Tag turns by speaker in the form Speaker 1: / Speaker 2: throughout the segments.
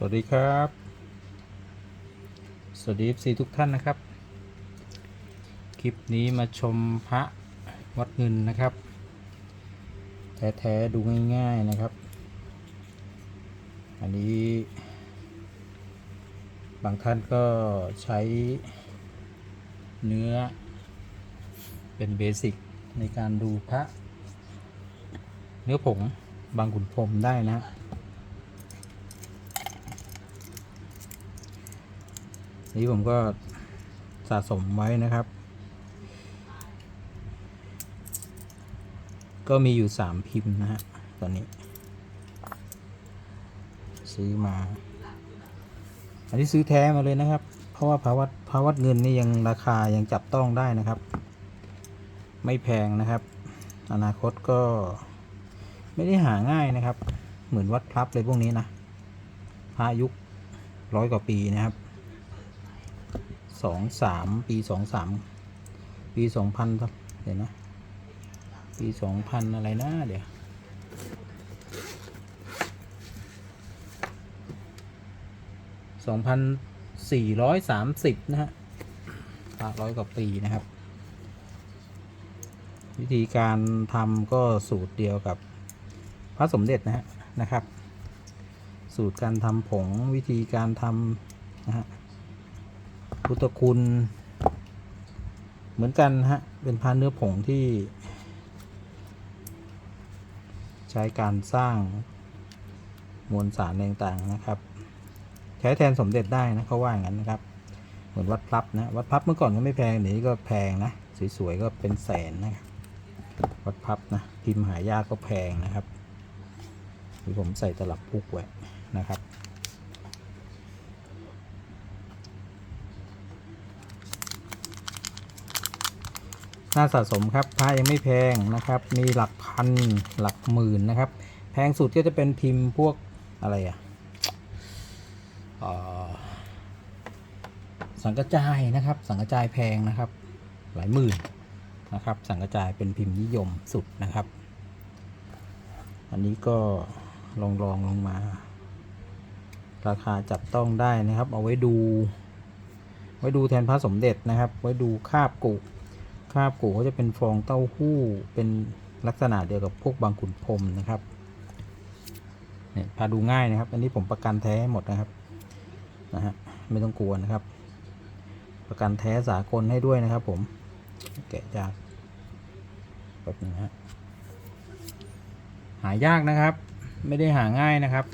Speaker 1: สวัสดีครับ สวัสดีสีทุกท่านนะครับ คลิปนี้มาชมพระวัดเงินนะครับ แท้ๆดูง่ายๆนะครับ อันนี้ บางท่านก็ใช้เนื้อเป็นเบสิกในการดูพระ เนื้อผงบางขุนพรมได้นะ นี้ผมก็สะสมไว้นะครับ ก็มีอยู่สามพิมพ์นะฮะ ตอนนี้ ซื้อมา อันนี้ซื้อแท้มาเลยนะครับ เพราะว่าภาวัดภาวัดเงินนี่ยังราคายังจับต้องได้นะครับ ไม่แพงนะครับ อนาคตก็ไม่ได้หาง่ายนะครับ เหมือนวัดพลับเลยพวกนี้นะพระยุคร้อยกว่าปีนะครับ สองสามปีสองสามปีสองพันเดี๋ยวนะปีสองพันอะไรนะเดี๋ยวสองพันสี่ร้อยสามสิบนะฮะปร้อยกว่าปีนะครับ วิธีการทำก็สูตรเดียวกับพระสมเด็จนะฮะนะครับ สูตรการทำผงวิธีการทำนะฮะ พุทธคุณ เหมือนกันฮะ เป็นพานเนื้อผงที่ ใช้การสร้างมวลสารต่างๆนะครับ ใช้แทนสมเด็จได้นะเขาว่าอย่างนั้นนะครับ เหมือนวัดพลับนะ วัดพลับเมื่อก่อนก็ไม่แพงเดี๋ยวนี้ก็แพงนะ สวยๆก็เป็นแสนนะครับ วัดพับนะ พิมพ์หายากก็แพงนะครับที่ผมใส่ตลับพุกไว้นะครับ น่าสะสมครับพระยังไม่แพงนะครับ มีหลักพันหลักหมื่นนะครับ แพงสุดก็จะเป็นพิมพ์พวกอะไรอะเอ่อสังกระจายนะครับ สังกระจายแพงนะครับ หลายหมื่นนะครับ สังกระจายเป็นพิมพ์นิยมสุดนะครับ อันนี้ก็ลองลองลงมา ราคาจับต้องได้นะครับ เอาไว้ดู ไว้ดูแทนพระสมเด็จนะครับ ไว้ดูคาบกุาบกูก็จะเป็นฟองเต้าหู้เป็นลักษณะเดียวกับพวกบางขุนพรมนะครับเนี่ยพาดูง่ายนะครับ อันนี้ผมประกันแท้หมดนะครับนะฮะไม่ต้องกลัวนะครับ ประกันแท้สากลให้ด้วยนะครับ ผมแกะจากแบบนี้ฮะหายากนะครับ ไม่ได้หาง่ายนะครับ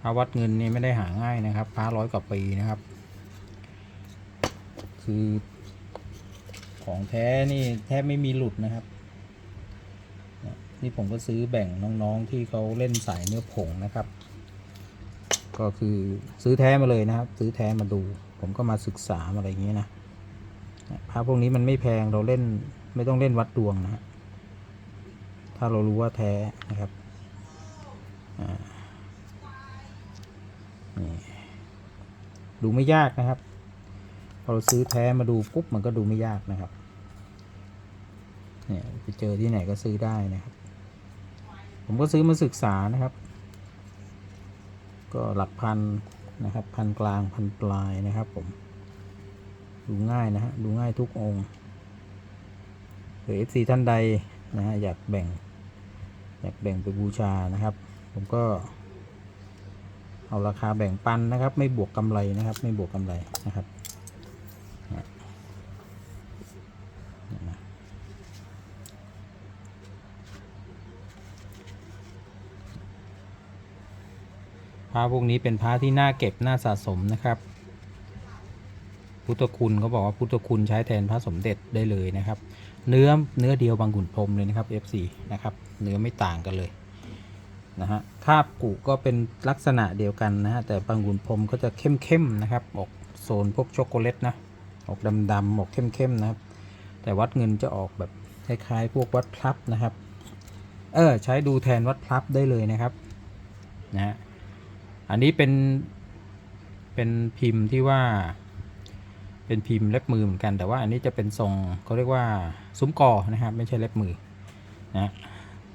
Speaker 1: พระวัดเงินนี่ไม่ได้หาง่ายนะครับพระร้อยกว่าปีนะครับ คือ ของแท้นี่แทบไม่มีหลุดนะครับ นี่ผมก็ซื้อแบ่งน้องๆที่เขาเล่นสายเนื้อผงนะครับ ก็คือซื้อแท้มาเลยนะครับ ซื้อแท้มาดู ผมก็มาศึกษาอะไรอย่างนี้นะพระพวกนี้มันไม่แพงเราเล่นไม่ต้องเล่นวัดดวงนะถ้าเรารู้ว่าแท้นะครับดูไม่ยากนะครับพอเราซื้อแท้มาดูปุ๊บมันก็ดูไม่ยากนะครับ เนี่ยไปเจอที่ไหนก็ซื้อได้นะครับ ผมก็ซื้อมาศึกษานะครับ ก็หลักพันนะครับ พันกลางพันปลายนะครับผม ดูง่ายนะฮะดูง่ายทุกองค์หรือ FC ท่านใดนะฮะอยากแบ่ง อยากแบ่งไปบูชานะครับ ผมก็ เอาราคาแบ่งปันนะครับ ไม่บวกกำไรนะครับ ไม่บวกกำไรนะครับ ระพวกนี้เป็นพระที่น่าเก็บน่าสะสมนะครับ พุทธคุณเขาบอกว่าพุทธคุณใช้แทนพระสมเด็จได้เลยนะครับ เนื้อเนื้อเดียวบางขุนพรมเลยนะครับ F4 นะครับ เนื้อไม่ต่างกันเลยนะฮะคาบกุก็เป็นลักษณะเดียวกันนะฮะแต่บางขุนพรมก็จะเข้มๆนะครับ ออกโซนพวกช็อกโกแลตนะออกดำๆออกเข้มๆนะครับ แต่วัดเงินจะออกแบบคล้ายๆ พวกวัดพลับนะครับ เออใช้ดูแทนวัดพลับได้เลยนะครับนะฮะ อันนี้เป็นเป็นพิมพ์ที่ว่า เป็นพิมพ์เล็บมือเหมือนกัน แต่ว่าอันนี้จะเป็นทรงเขาเรียกว่าซุ้มกอนะครับ ไม่ใช่เล็บมือนะ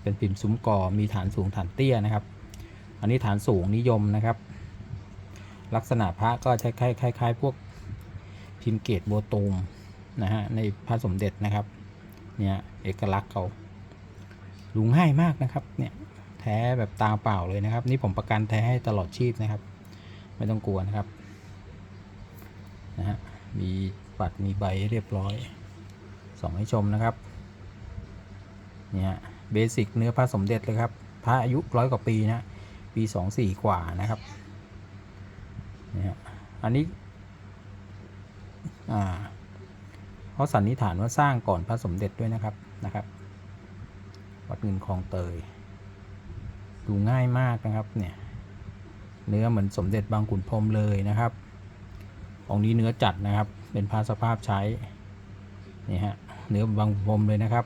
Speaker 1: เป็นพิมพ์ซุ้มกอมีฐานสูงฐานเตี้ยนะครับ อันนี้ฐานสูงนิยมนะครับ ลักษณะพระก็ใช้คล้ายคล้ายๆพวกพิมพ์เกตโบตูมนะฮะในพระสมเด็จนะครับเนี่ยเอกลักษณ์เขาดูง่ายมากนะครับเนี่ย แท้แบบตาเปล่าเลยนะครับ นี่ผมประกันแท้ให้ตลอดชีพนะครับ ไม่ต้องกลัวนะครับนะฮะมีปัดมีใบเรียบร้อยส่องให้ชมนะครับเนี่ยเบสิกเนื้อพระสมเด็จเลยครับพระอายุร้อยกว่าปีนะปีสองสี่กว่านะครับเนี่ยอันนี้อ่าเขาสันนิษฐานว่าสร้างก่อนพระสมเด็จด้วยนะครับนะครับ วัดเงินคลองเตย ดูง่ายมากนะครับเนี่ยเนื้อเหมือนสมเด็จบางขุนพรมเลยนะครับองนี้เนื้อจัดนะครับ เป็นพระสภาพใช้นี่ฮะเนื้อบางขุนพรมเลยนะครับ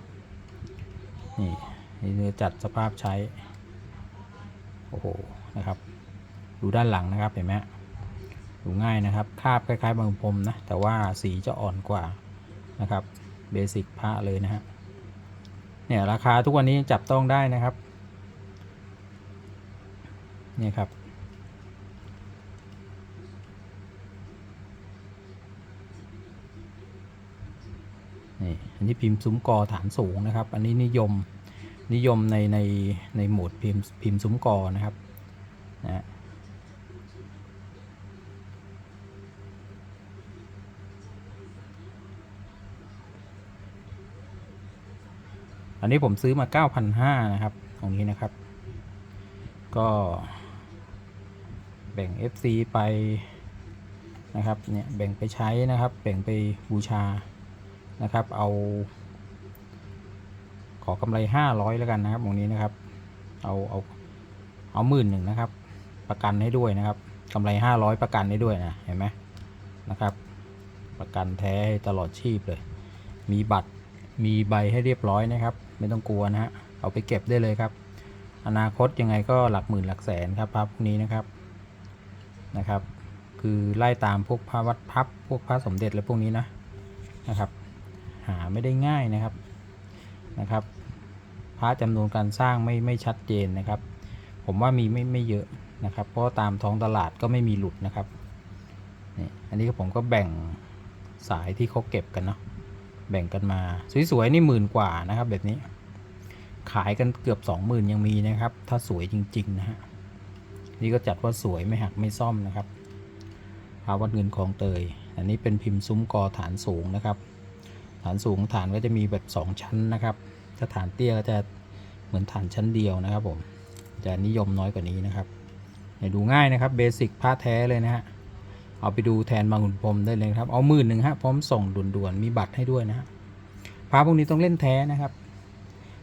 Speaker 1: นี่นเนื้อจัดสภาพใช้โอ้โหนะครับ ดูด้านหลังนะครับเห็นไหมดูง่ายนะครับคาบคล้ายๆ บางพรมนะแต่ว่าสีจะอ่อนกว่านะครับเบสิกพระเลยนะฮะเนี่ยราคาทุกวันนี้จับต้องได้นะครับ นี่ครับ นี่ อันนี้พิมพ์ซุ้มกอฐานสูงนะครับ อันนี้นิยมนิยมในในในโหมดพิมพ์พิมพ์ซุ้มกอนะครับนะฮะอันนี้ผมซื้อมา 9,500นะครับ ตรงนี้นะครับ ก็ แบ่ง FC ไปนะครับเนี่ยแบ่งไปใช้นะครับ แบ่งไปบูชานะครับ เอา ขอกำไร 500 แล้วกันนะครับตรงนี้นะครับ เอาเอาเอาหมื่นหนึ่งนะครับ ประกันให้ด้วยนะครับกำไร 500 ประกันให้ด้วยนะเห็นไหมนะครับ ประกันแท้ตลอดชีพเลย มีบัตรมีใบให้เรียบร้อยนะครับ ไม่ต้องกลัวนะฮะเอาไปเก็บได้เลยครับ อนาคตยังไงก็หลักหมื่นหลักแสนครับพระพวกนี้นะครับ นะครับ คือไล่ตามพวกพระวัดพับพวกพระสมเด็จและพวกนี้นะนะครับ หาไม่ได้ง่ายนะครับนะครับ พระจำนวนการสร้างไม่ไม่ชัดเจนนะครับ ผมว่ามีไม่ไม่เยอะนะครับ เพราะตามท้องตลาดก็ไม่มีหลุดนะครับนี่อันนี้ผมก็แบ่งสายที่เขาเก็บกันเนาะแบ่งกันมาสวยๆนี่หมื่นกว่านะครับแบบนี้ขายกันเกือบ 20,000 ยังมีนะครับ ถ้าสวยจริง ๆ นะฮะ นี่ก็จัดว่าสวยไม่หักไม่ซ่อมนะครับพาวัดเงินของเตย อันนี้เป็นพิมพ์ซุ้มกอฐานสูงนะครับ ฐานสูงฐานก็จะมีแบบ 2 ชั้นนะครับถ้าฐานเตี้ยก็จะเหมือนฐานชั้นเดียวนะครับผมจะนิยมน้อยกว่านี้นะครับดูง่ายนะครับเบสิกผ้าแท้เลยนะฮะเอาไปดูแทนบางขุนพรมได้เลยครับ เอาหมื่นหนึ่งฮะพร้อมส่งด่วนๆ มีบัตรให้ด้วยนะฮะพระพวกนี้ต้องเล่นแท้นะครับ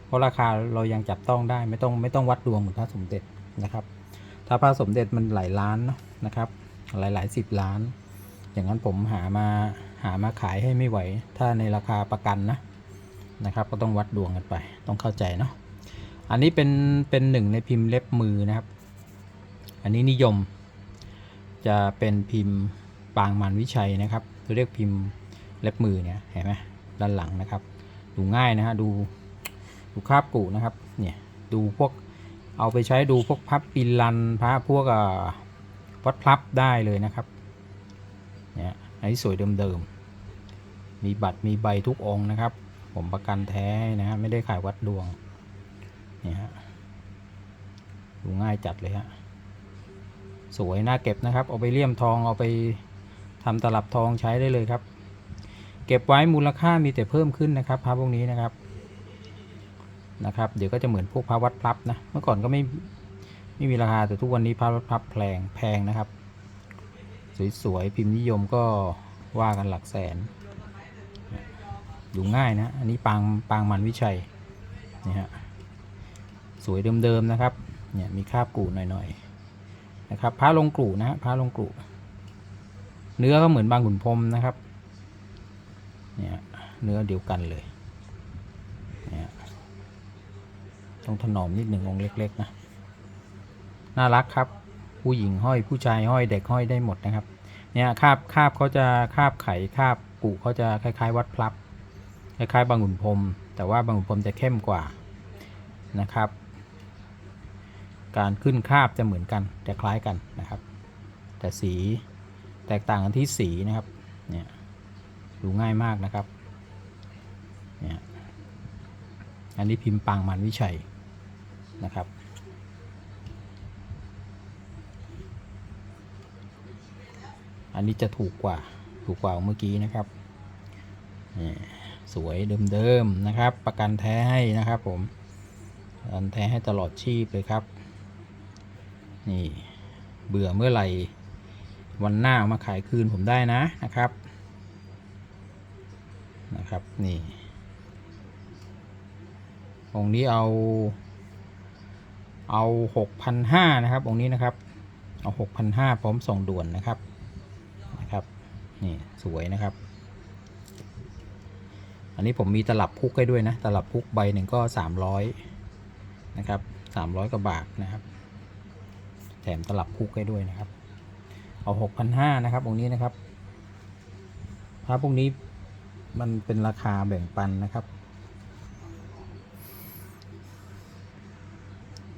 Speaker 1: เพราะราคาเรายังจับต้องได้ไม่ต้องไม่ต้องวัดดวงเหมือนพระสมเด็จนะครับ ถ้าพระสมเด็จมันหลายล้านเนะนะครับ หลายหลายสิบล้าน อย่างนั้นผมหามาหามาขายให้ไม่ไหว ถ้าในราคาประกันนะนะครับ ก็ต้องวัดดวงกันไป ต้องเข้าใจเนาะอันนี้เป็นเป็นหนึ่งในพิมพ์เล็บมือนะครับ อันนี้นิยม จะเป็นพิมพ์ปางมารวิชัยนะครับเรียกพิมพ์เล็บมือเนี่ยเห็นไหมด้านหลังนะครับ ดูง่ายนะฮะดูดูคราบกูนะครับเนี่ยดูพวก เอาไปใช้ดูพวกพับปิลันพระพวกวัดพลับได้เลยนะครับเนี่ยอันนี้สวยเดิมๆ มีบัตรมีใบทุกองนะครับ ผมประกันแท้นะฮะไม่ได้ขายวัดดวงเนี่ยฮะดูง่ายจัดเลยฮะสวยน่าเก็บนะครับ เอาไปเลี่ยมทองเอาไปทำตลับทองใช้ได้เลยครับ เก็บไว้มูลค่ามีแต่เพิ่มขึ้นนะครับพระพวกนี้นะครับ นะครับ เดี๋ยวก็จะเหมือนพวกพระวัดพลับนะ เมื่อก่อนก็ไม่ไม่มีราคาแต่ทุกวันนี้พระวัดพลับแพงแพงนะครับ สวยๆพิมพ์นิยมก็ว่ากันหลักแสนดูง่ายนะ อันนี้ปางปางมันวิชัยนี่ฮะสวยเดิมๆนะครับเนี่ยมีคราบกูหน่อยๆนะครับพระลงกลุ่นะฮะพระลงกลุ่เนื้อก็เหมือนบางขุนพรมนะครับเนี่ยเนื้อเดียวกันเลยเนี่ย ต้องถนอมนิดหนึ่งองค์เล็ก ๆ นะ น่ารักครับ ผู้หญิงห้อยผู้ชายห้อยเด็กห้อยได้หมดนะครับ เนี่ยคาบคาบเขาจะคาบไข่คาบกุเขาจะคล้าย ๆ วัดพลับ คล้ายๆบางขุนพรมแต่ว่าบางขุนพรมจะเข้มกว่านะครับ การขึ้นคาบจะเหมือนกันจะคล้ายกันนะครับ แต่สีแตกต่างกันที่สีนะครับ เนี่ยดูง่ายมากนะครับ เนี่ย อันนี้พิมพ์ปางมันวิชัย นะครับ อันนี้จะถูกกว่าถูกกว่าเมื่อกี้นะครับนี่สวยเดิมๆนะครับ ประกันแท้ให้นะครับผมประกันแท้ให้ตลอดชีพเลยครับนี่เบื่อเมื่อไหร่วันหน้าเอามาขายคืนผมได้นะนะครับนะครับนี่องค์นี้เอา เอาหกพันห้านะครับองค์นี้นะครับเอาหกพันห้าพร้อมส่งด่วนนะครับนะครับนี่สวยนะครับ อันนี้ผมมีตลับพุกให้ด้วยนะตลับพุกใบหนึ่งก็สามร้อยนะครับสามร้อยกว่าบาทนะครับ แถมตลับคุกให้ด้วยนะครับ เอาหกพันห้านะครับองค์นี้นะครับพระพวกนี้มันเป็นราคาแบ่งปันนะครับ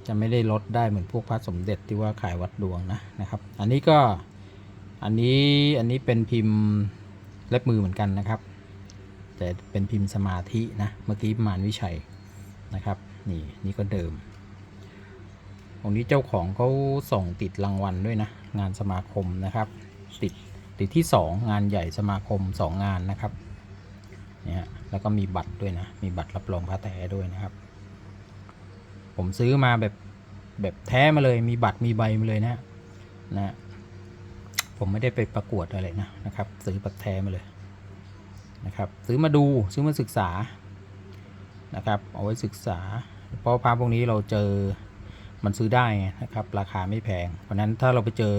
Speaker 1: จะไม่ได้ลดได้เหมือนพวกพระสมเด็จที่ว่าขายวัดดวงนะนะครับ อันนี้ก็อันนี้อันนี้เป็นพิมพ์เล็บมือเหมือนกันนะครับ แต่เป็นพิมพ์สมาธินะเมื่อกี้มาณวิชัยนะครับนี่นี่ก็เดิมองนี้เจ้าของเขาส่งติดรางวัลด้วยนะงานสมาคมนะครับ ติดติดที่ 2 งานใหญ่สมาคม 2 งานนะครับเนี่ยฮะแล้วก็มีบัตรด้วยนะมีบัตรรับรองพระแท้ด้วยนะครับ ผมซื้อมาแบบแบบแท้มาเลย มีบัตรมีใบมาเลยนะนะผมไม่ได้ไปประกวดอะไรนะนะครับซื้อบัตรแท้มาเลยนะครับ ซื้อมาดูซื้อมาศึกษานะครับ เอาไว้ศึกษา เพราะพระพวกนี้เราเจอมันซื้อได้นะครับ ราคาไม่แพง เพราะฉะนั้นถ้าเราไปเจอ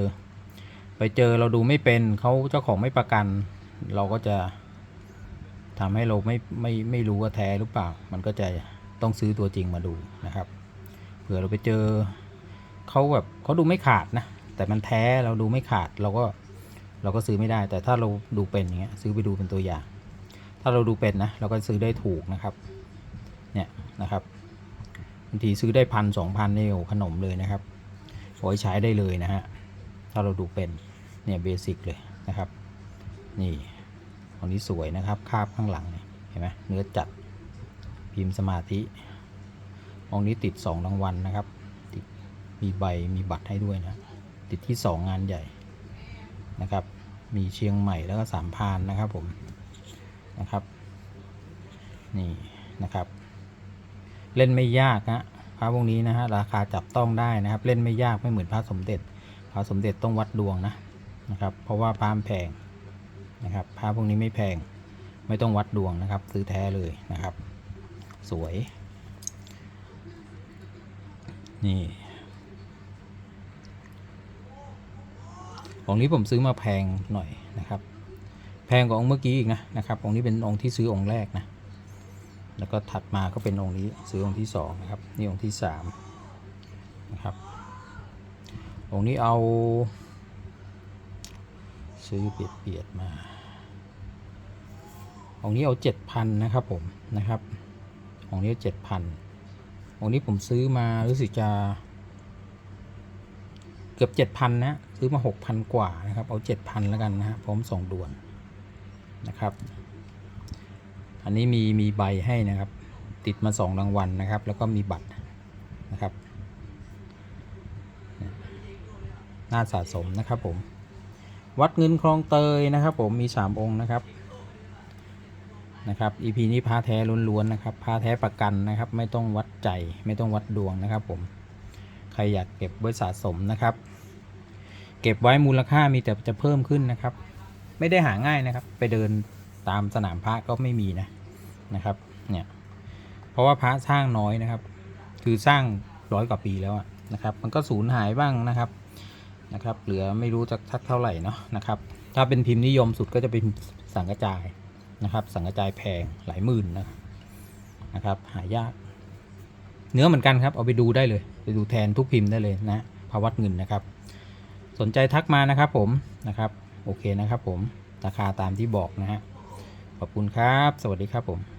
Speaker 1: ไปเจอเราดูไม่เป็นเขาเจ้าของไม่ประกัน เราก็จะทำให้เราไม่ไม่ไม่รู้ว่าแท้หรือเปล่า มันก็จะต้องซื้อตัวจริงมาดูนะครับ เผื่อเราไปเจอเขาแบบเขาดูไม่ขาดนะ แต่มันแท้เราดูไม่ขาดเราก็เราก็ซื้อไม่ได้ แต่ถ้าเราดูเป็นอย่างเงี้ยซื้อไปดูเป็นตัวอย่าง ถ้าเราดูเป็นนะเราก็ซื้อได้ถูกนะครับเนี่ยนะครับบางทีซื้อได้พันสองพันเนี่โอ้ขนมเลยนะครับโอ้ยใช้ได้เลยนะฮะถ้าเราดูเป็นเนี่ยเบสิกเลยนะครับ นี่ของนี้สวยนะครับคาบข้างหลังเนี่ยเห็นไหมเนื้อจัดพิมพ์สมาธิ องนี้ติดสองรางวัลนะครับ มีใบมีบัตรให้ด้วยนะ ติดที่สองงานใหญ่นะครับ มีเชียงใหม่แล้วก็สามพานนะครับผมนะครับ นี่นะครับ เล่นไม่ยากนะพระพวกนี้นะฮะราคาจับต้องได้นะครับ เล่นไม่ยากไม่เหมือนพระสมเด็จ พระสมเด็จต้องวัดดวงนะนะครับ เพราะว่าพระมันแพงนะครับพระพวกนี้ไม่แพงไม่ต้องวัดดวงนะครับ ซื้อแท้เลยนะครับ สวย นี่ องค์นี้ผมซื้อมาแพงหน่อยนะครับ แพงกว่าองค์เมื่อกี้อีกนะนะครับ องค์นี้เป็นองค์ที่ซื้อองค์แรกนะ แล้วก็ถัดมาก็เป็นองค์นี้ซื้อองค์ที่สองนะครับ นี่องค์ที่สามนะครับ องค์นี้เอา ซื้อเปียดเปียดๆมา องค์นี้เอาเจ็ดพันนะครับผมนะครับ องค์นี้เจ็ดพัน องค์นี้ผมซื้อมารู้สึกจะเกือบเจ็ดพันนะ ซื้อมาหกพันกว่านะครับ เอาเจ็ดพันแล้วกันนะฮะพร้อมส่งด่วนนะครับ อันนี้มีมีใบให้นะครับ ติดมาสองรางวัลนะครับ แล้วก็มีบัตรนะครับน่าสะสมนะครับผม วัดเงินคลองเตยนะครับ ผมมีสามองค์นะครับ นะครับ EP นี้พาแท้ล้วนๆนะครับพาแท้ประกันนะครับ ไม่ต้องวัดใจไม่ต้องวัดดวงนะครับผมใครอยากเก็บไว้สะสมนะครับ เก็บไว้มูลค่ามีแต่จะเพิ่มขึ้นนะครับ ไม่ได้หาง่ายนะครับ ไปเดินตามสนามพระก็ไม่มีนะนะครับเนี่ยเพราะว่าพระสร้างน้อยนะครับ คือสร้างร้อยกว่าปีแล้วนะครับ มันก็สูญหายบ้างนะครับนะครับ เหลือไม่รู้จะทักเท่าไหร่เนาะนะครับ ถ้าเป็นพิมพ์นิยมสุดก็จะเป็นสังกระจาย นะครับ สังกระจายแพงหลายหมื่นนะนะครับ หายาก เนื้อเหมือนกันครับ เอาไปดูได้เลย ไปดูแทนทุกพิมพ์ได้เลยนะภาวัดเงินนะครับ สนใจทักมานะครับผมนะครับ โอเคนะครับผมราคาตามที่บอกนะฮะขอบคุณครับ สวัสดีครับผม